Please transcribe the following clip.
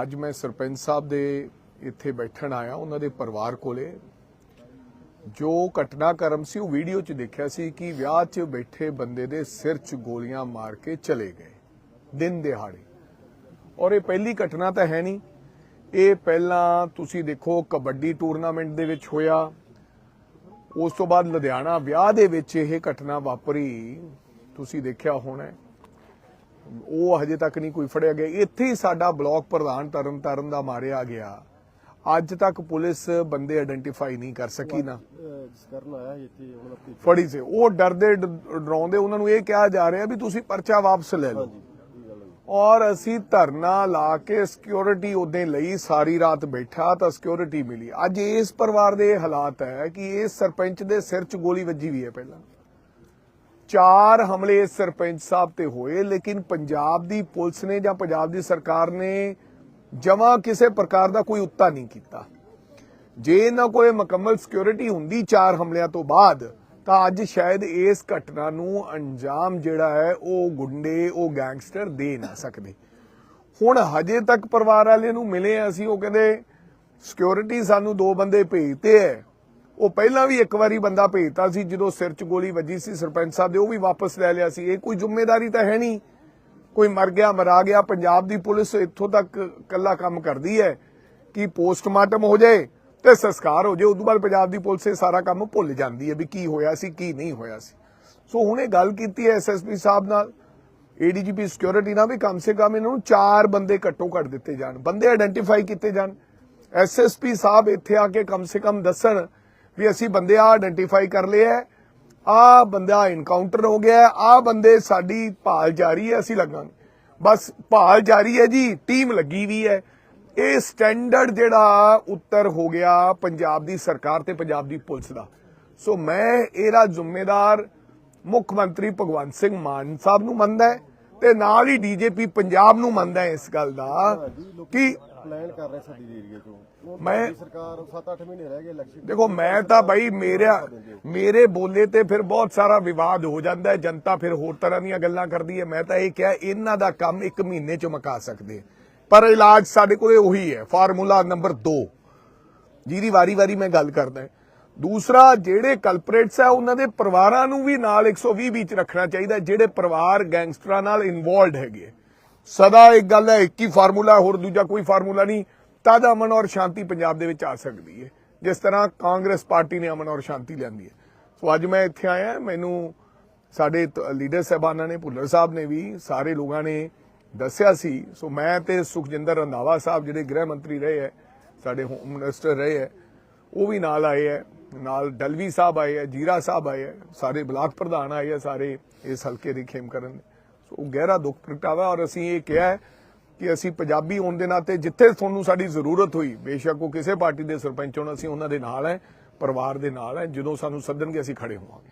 ਅੱਜ ਮੈਂ ਸਰਪੰਚ ਸਾਹਿਬ ਦੇ ਇੱਥੇ ਬੈਠਣ ਆਇਆ, ਉਹਨਾਂ ਦੇ ਪਰਿਵਾਰ ਕੋਲੇ। ਜੋ ਘਟਨਾਕ੍ਰਮ ਸੀ, ਉਹ ਵੀਡੀਓ 'ਚ ਦੇਖਿਆ ਸੀ ਕਿ ਵਿਆਹ 'ਚ ਬੈਠੇ ਬੰਦੇ ਦੇ ਸਿਰ 'ਚ ਗੋਲੀਆਂ ਮਾਰ ਕੇ ਚਲੇ ਗਏ, ਦਿਨ ਦਿਹਾੜੇ। ਔਰ ਇਹ ਪਹਿਲੀ ਘਟਨਾ ਤਾਂ ਹੈ ਨਹੀਂ। ਇਹ ਪਹਿਲਾਂ ਤੁਸੀਂ ਦੇਖੋ, ਕਬੱਡੀ ਟੂਰਨਾਮੈਂਟ ਦੇ ਵਿੱਚ ਹੋਇਆ। ਉਸ ਤੋਂ ਬਾਅਦ ਲੁਧਿਆਣਾ ਵਿਆਹ ਦੇ ਵਿੱਚ ਇਹ ਘਟਨਾ ਵਾਪਰੀ। ਤੁਸੀਂ ਦੇਖਿਆ ਹੋਣਾ ਉਹ ਹਜੇ ਤੱਕ ਨਹੀਂ ਕੋਈ ਫੜਿਆ ਗਿਆ। ਇੱਥੇ ਹੀ ਸਾਡਾ ਬਲਾਕ ਪ੍ਰਧਾਨ ਤਰਨ ਤਾਰਨ ਦਾ ਮਾਰਿਆ ਗਿਆ। ਅੱਜ ਤੱਕ ਪੁਲਿਸ ਬੰਦੇ ਆਇਡੈਂਟੀਫਾਈ ਨਹੀਂ ਕਰ ਸਕੀ ਨਾ। ਕਰਨ ਆਇਆ ਇੱਥੇ ਉਹਨਾਂ ਫੜੀ ਸੀ। ਉਹ ਡਰਦੇ ਡਰਾਉਂਦੇ ਉਹਨਾਂ ਨੂੰ ਇਹ ਕਿਹਾ ਜਾ ਰਿਹਾ ਵੀ ਤੁਸੀਂ ਪਰਚਾ ਵਾਪਸ ਲੈ ਲਓ। ਔਰ ਅਸੀਂ ਧਰਨਾ ਲਾ ਕੇ ਸਿਕਿਉਰਿਟੀ ਉਹਦੇ ਲਈ ਸਾਰੀ ਰਾਤ ਬੈਠਾ ਤਾਂ ਸਿਕਿਉਰਿਟੀ ਮਿਲੀ। ਅੱਜ ਇਸ ਪਰਿਵਾਰ ਦੇ ਹਾਲਾਤ ਹੈ ਕਿ ਇਸ ਸਰਪੰਚ ਦੇ ਸਿਰ 'ਚ ਗੋਲੀ ਵੱਜੀ ਵੀ ਹੈ ਪਹਿਲਾਂ। ਚਾਰ ਹਮਲੇ ਇਸ ਸਰਪੰਚ ਸਾਹਿਬ ਤੇ ਹੋਏ, ਲੇਕਿਨ ਪੰਜਾਬ ਦੀ ਪੁਲਿਸ ਨੇ ਜਾਂ ਪੰਜਾਬ ਦੀ ਸਰਕਾਰ ਨੇ ਜਮਾ ਕਿਸੇ ਪ੍ਰਕਾਰ ਦਾ ਕੋਈ ਉੱਤਾ ਨਹੀਂ ਕੀਤਾ। ਜੇ ਇਹਨਾਂ ਕੋਲੇ ਮੁਕੰਮਲ ਸਿਕਿਉਰਿਟੀ ਹੁੰਦੀ ਚਾਰ ਹਮਲਿਆਂ ਤੋਂ ਬਾਅਦ, ਤਾਂ ਅੱਜ ਸ਼ਾਇਦ ਇਸ ਘਟਨਾ ਨੂੰ ਅੰਜਾਮ ਜਿਹੜਾ ਹੈ, ਉਹ ਗੁੰਡੇ, ਉਹ ਗੈਂਗਸਟਰ ਦੇ ਨਾ ਸਕਦੇ। ਹੁਣ ਹਜੇ ਤੱਕ ਪਰਿਵਾਰ ਵਾਲੇ ਨੂੰ ਮਿਲੇ ਅਸੀਂ, ਉਹ ਕਹਿੰਦੇ ਸਿਕਿਉਰਿਟੀ ਸਾਨੂੰ ਦੋ ਬੰਦੇ ਭੇਜਤੇ ਐ ਉਹ ਪਹਿਲਾਂ ਵੀ ਇੱਕ ਵਾਰੀ ਬੰਦਾ ਭੇਜਤਾ ਸੀ, ਜਦੋਂ ਸਿਰ 'ਚ ਗੋਲੀ ਵੱਜੀ ਸੀ ਸਰਪੰਚ ਸਾਹਿਬ ਦੇ, ਉਹ ਵੀ ਵਾਪਸ ਲੈ ਲਿਆ ਸੀ। ਇਹ ਕੋਈ ਜ਼ਿੰਮੇਵਾਰੀ ਤਾਂ ਹੈ ਨਹੀਂ। ਕੋਈ ਮਰ ਗਿਆ, ਮਰਾ ਗਿਆ, ਪੰਜਾਬ ਦੀ ਪੁਲਿਸ ਇੱਥੋਂ ਤੱਕ ਕੱਲਾ ਕੰਮ ਕਰਦੀ ਹੈ ਕਿ ਪੋਸਟਮਾਰਟਮ ਹੋ ਜਾਏ ਤੇ ਸੰਸਕਾਰ ਹੋ ਜਾਏ। ਉਦੋਂ ਬਾਅਦ ਪੰਜਾਬ ਦੀ ਪੁਲਿਸ ਇਹ ਸਾਰਾ ਕੰਮ ਭੁੱਲ ਜਾਂਦੀ ਹੈ ਵੀ ਕੀ ਹੋਇਆ ਸੀ, ਕੀ ਨਹੀਂ ਹੋਇਆ ਸੀ। ਸੋ ਹੁਣ ਇਹ ਗੱਲ ਕੀਤੀ ਹੈ ਐਸਐਸਪੀ ਸਾਹਿਬ ਨਾਲ। ਏਡੀਜੀਪੀ ਸਿਕਿਉਰਿਟੀ ਨਾਲ ਵੀ ਕਮ ਸੇ ਕਮ ਇਹਨਾਂ ਨੂੰ ਚਾਰ ਬੰਦੇ ਘੱਟੋ ਘੱਟ ਦਿੱਤੇ ਜਾਣ। ਬੰਦੇ ਆਇਡੈਂਟੀਫਾਈ ਕੀਤੇ ਜਾਣ। ਐਸਐਸਪੀ ਸਾਹਿਬ ਇੱਥੇ ਆ ਕੇ ਕਮ ਸੇ ਕਮ ਦੱਸਣ ਵੀ ਅਸੀਂ ਬੰਦੇ ਆ ਆਇਡੈਂਟੀਫਾਈ ਕਰ ਲਏ ਹੈ ਆ ਬੰਦਾ ਇਨਕਾਊਂਟਰ ਹੋ ਗਿਆ ਆ ਬੰਦੇ ਸਾਡੀ ਭਾਲ ਜਾਰੀ ਹੈ, ਅਸੀਂ ਲੱਗਾਂਗੇ। ਬਸ ਭਾਲ ਜਾਰੀ ਹੈ ਜੀ ਟੀਮ ਲੱਗੀ ਵੀ ਹੈ। ਇਹ ਸਟੈਂਡਰਡ ਜਿਹੜਾ ਉੱਤਰ ਹੋ ਗਿਆ ਪੰਜਾਬ ਦੀ ਸਰਕਾਰ ਤੇ ਪੰਜਾਬ ਦੀ ਪੁਲਿਸ ਦਾ। ਸੋ ਮੈਂ ਇਹਦਾ ਜ਼ਿੰਮੇਦਾਰ ਮੁੱਖ ਮੰਤਰੀ ਭਗਵੰਤ ਸਿੰਘ ਮਾਨ ਸਾਹਿਬ ਨੂੰ ਮੰਨਦਾ ਹੈ। ਤੇ ਨਾਲ ਹੀ ਡੀਜੀਪੀ ਪੰਜਾਬ ਨੂੰ ਮੰਨਦਾ ਹੈ ਇਸ ਗੱਲ ਦਾ ਕਿ ਪਲਾਨ ਕਰ ਰਹੇ ਸਾਡੀ ਏਰੀਆ ਚੋਂ। ਉਹ ਮੈਂ- ਸਰਕਾਰ 7-8 ਮਹੀਨੇ ਰਹਿ ਗਏ ਇਲੈਕਸ਼ਨ ਦੇਖੋ ਮੈਂ ਤਾਂ ਬਾਈ ਮੇਰਾ ਮੇਰੇ ਬੋਲੇ ਤੇ ਫਿਰ ਬਹੁਤ ਸਾਰਾ ਵਿਵਾਦ ਹੋ ਜਾਂਦਾ ਹੈ ਜਨਤਾ ਫਿਰ ਹੋਰ ਤਰ੍ਹਾਂ ਦੀਆਂ ਗੱਲਾਂ ਕਰਦੀ ਹੈ। ਮੈਂ ਤਾਂ ਇਹ ਕਿਹਾ ਇਹਨਾਂ ਦਾ ਕੰਮ ਇੱਕ ਮਹੀਨੇ ਚ ਮੁਕਾ ਸਕਦੇ। ਪਰ ਇਲਾਜ ਸਾਡੇ ਕੋਲੇ ਉਹੀ ਹੈ ਫਾਰਮੂਲਾ ਨੰਬਰ 2 ਜਿਹਦੀ ਵਾਰੀ-ਵਾਰੀ ਮੈਂ ਗੱਲ ਕਰਦਾ ਹਾਂ। ਦੂਸਰਾ, ਜਿਹੜੇ ਕਲਪਰੇਟਸ ਆ, ਉਹਨਾਂ ਦੇ ਪਰਿਵਾਰਾਂ ਨੂੰ ਵੀ ਨਾਲ 120 ਵਿੱਚ ਰੱਖਣਾ ਚਾਹੀਦਾ ਜਿਹੜੇ ਪਰਿਵਾਰ ਗੈਂਗਸਟਰਾਂ ਨਾਲ ਇਨਵੋਲਡ ਹੈਗੇ ਸਦਾ ਇੱਕ ਗੱਲ ਹੈ, ਇੱਕ ਹੀ ਫਾਰਮੂਲਾ, ਹੋਰ ਦੂਜਾ ਕੋਈ ਫਾਰਮੂਲਾ ਨਹੀਂ। ਤਦ ਅਮਨ ਔਰ ਸ਼ਾਂਤੀ ਪੰਜਾਬ ਦੇ ਵਿੱਚ ਆ ਸਕਦੀ ਹੈ, ਜਿਸ ਤਰ੍ਹਾਂ ਕਾਂਗਰਸ ਪਾਰਟੀ ਨੇ ਅਮਨ ਔਰ ਸ਼ਾਂਤੀ ਲਿਆਂਦੀ ਹੈ। ਸੋ ਅੱਜ ਮੈਂ ਇੱਥੇ ਆਇਆ, ਮੈਨੂੰ ਸਾਡੇ ਲੀਡਰ ਸਾਹਿਬਾਨਾਂ ਨੇ, ਭੁੱਲਰ ਸਾਹਿਬ ਨੇ ਵੀ, ਸਾਰੇ ਲੋਕਾਂ ਨੇ ਦੱਸਿਆ ਸੀ। ਸੋ ਮੈਂ ਤੇ ਸੁਖਜਿੰਦਰ ਰੰਧਾਵਾ ਸਾਹਿਬ, ਜਿਹੜੇ ਗ੍ਰਹਿ ਮੰਤਰੀ ਰਹੇ ਹੈ, ਸਾਡੇ ਹੋਮ ਮਿਨਿਸਟਰ ਰਹੇ ਹੈ, ਉਹ ਵੀ ਨਾਲ ਆਏ ਹੈ। ਨਾਲ ਡਲਵੀ ਸਾਹਿਬ ਆਏ ਆ, ਜੀਰਾ ਸਾਹਿਬ ਆਏ ਹੈ ਸਾਰੇ ਬਲਾਕ ਪ੍ਰਧਾਨ ਆਏ ਆ ਸਾਰੇ ਇਸ ਹਲਕੇ ਦੇ ਖੇਮ ਕਰਨ। ਸੋ ਗਹਿਰਾ ਦੁੱਖ ਪ੍ਰਗਟਾਵਾ ਔਰ ਅਸੀਂ ਇਹ ਕਿਹਾ ਹੈ ਕਿ ਅਸੀਂ ਪੰਜਾਬੀ ਹੋਣ ਦੇ ਨਾਤੇ ਜਿੱਥੇ ਤੁਹਾਨੂੰ ਸਾਡੀ ਜ਼ਰੂਰਤ ਹੋਈ, ਬੇਸ਼ੱਕ ਉਹ ਕਿਸੇ ਪਾਰਟੀ ਦੇ ਸਰਪੰਚ ਹੋਣ, ਅਸੀਂ ਉਹਨਾਂ ਦੇ ਨਾਲ ਹੈ, ਪਰਿਵਾਰ ਦੇ ਨਾਲ ਹੈ, ਜਦੋਂ ਸਾਨੂੰ ਸੱਦਣਗੇ ਅਸੀਂ ਖੜੇ ਹੋਵਾਂਗੇ।